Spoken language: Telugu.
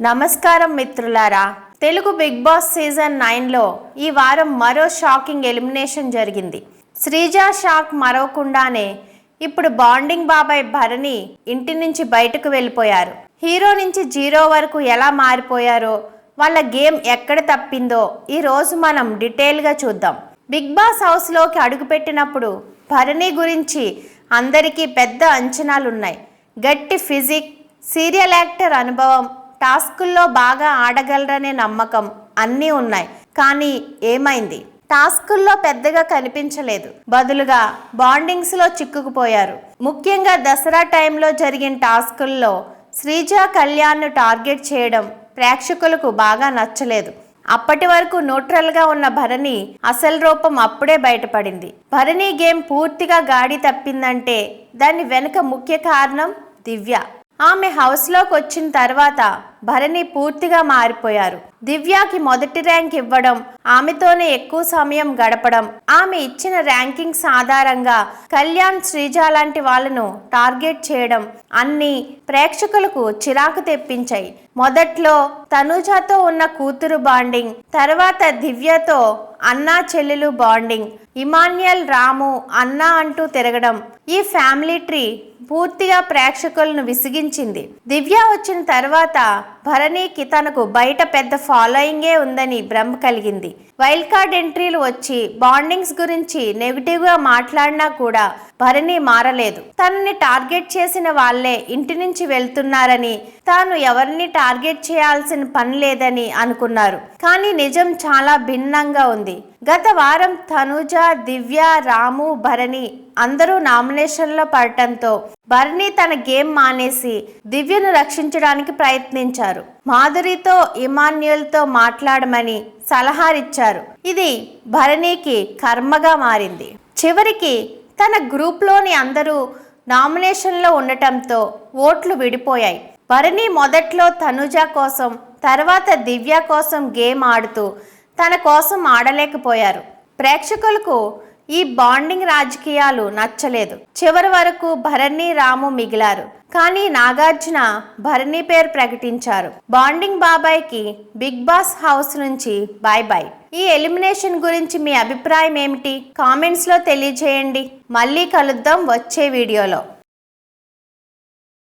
నమస్కారం మిత్రులారా తెలుగు బిగ్ బాస్ సీజన్ నైన్లో ఈ వారం మరో షాకింగ్ ఎలిమినేషన్ జరిగింది. శ్రీజ షాక్ మరవకుండానే ఇప్పుడు బాండింగ్ బాబాయ్ భరణి ఇంటి నుంచి బయటకు వెళ్ళిపోయారు. హీరో నుంచి జీరో వరకు ఎలా మారిపోయారో వాళ్ళ గేమ్ ఎక్కడ తప్పిందో ఈ రోజు మనం డీటెయిల్గా చూద్దాం. బిగ్ బాస్ హౌస్లోకి అడుగుపెట్టినప్పుడు భరణి గురించి అందరికీ పెద్ద అంచనాలున్నాయి. గట్టి ఫిజిక్ సీరియల్ యాక్టర్ అనుభవం టాస్కుల్లో బాగా ఆడగలరనే నమ్మకం అన్నీ ఉన్నాయి. కానీ ఏమైంది? టాస్కుల్లో పెద్దగా కనిపించలేదు. బదులుగా బాండింగ్స్లో చిక్కుకుపోయారు. ముఖ్యంగా దసరా టైంలో జరిగిన టాస్కుల్లో శ్రీజ కళ్యాణ్ను టార్గెట్ చేయడం ప్రేక్షకులకు బాగా నచ్చలేదు. అప్పటి వరకు న్యూట్రల్గా ఉన్న భరణి అసలు రూపం అప్పుడే బయటపడింది. భరణి గేమ్ పూర్తిగా గాడి తప్పిందంటే దాని వెనుక ముఖ్య కారణం దివ్య. ఆమె హౌస్లోకి వచ్చిన తర్వాత భరణి పూర్తిగా మారిపోయారు. దివ్యాకి మొదటి ర్యాంక్ ఇవ్వడం ఆమెతోనే ఎక్కువ సమయం గడపడం ఆమె ఇచ్చిన ర్యాంకింగ్స్ ఆధారంగా కళ్యాణ్ శ్రీజ లాంటి వాళ్ళను టార్గెట్ చేయడం అన్ని ప్రేక్షకులకు చిరాకు తెప్పించాయి. మొదట్లో తనుజాతో ఉన్న కూతురు బాండింగ్ తర్వాత దివ్యతో అన్నా చెల్లెలు బాండింగ్ ఇమాన్యుయల్ రాము అన్నా అంటూ తిరగడం ఈ ఫ్యామిలీ ట్రీ పూర్తిగా ప్రేక్షకులను విసిగించింది. దివ్య వచ్చిన తర్వాత భరణికి తనకు బయట పెద్ద ఫాలోయింగే ఉందని భ్రమ కలిగింది. వైల్డ్ కార్డ్ ఎంట్రీలు వచ్చి బాండింగ్స్ గురించి నెగిటివ్గా మాట్లాడినా కూడా భరణి మారలేదు. తనని టార్గెట్ చేసిన వాళ్ళే ఇంటి నుంచి వెళ్తున్నారని తాను ఎవరిని టార్గెట్ చేయాల్సిన పని లేదని అనుకున్నారు. కానీ నిజం చాలా భిన్నంగా ఉంది. గత వారం తనుజ దివ్య రాము భరణి అందరూ నామినేషన్లో పడటంతో భరణి తన గేమ్ మానేసి దివ్యను రక్షించడానికి ప్రయత్నించారు. మాధురితో ఇమాన్యుయల్తో మాట్లాడమని సలహాలిచ్చారు ఇది భరణికి కర్మగా మారింది. చివరికి తన గ్రూప్లోని అందరూ నామినేషన్లో ఉండటంతో ఓట్లు విడిపోయాయి. భరణి మొదట్లో తనుజ కోసం తర్వాత దివ్య కోసం గేమ్ ఆడుతూ తన కోసం ఆడలేకపోయారు. ప్రేక్షకులకు ఈ బాండింగ్ రాజకీయాలు నచ్చలేదు. చివరి వరకు భరణి రాము మిగిలారు. కానీ నాగార్జున భరణి పేరు ప్రకటించారు. బాండింగ్ బాబాయ్కి బిగ్ బాస్ హౌస్ నుంచి బాయ్ బాయ్ ఈ ఎలిమినేషన్ గురించి మీ అభిప్రాయం ఏమిటి? కామెంట్స్లో తెలియజేయండి. మళ్ళీ కలుద్దాం వచ్చే వీడియోలో.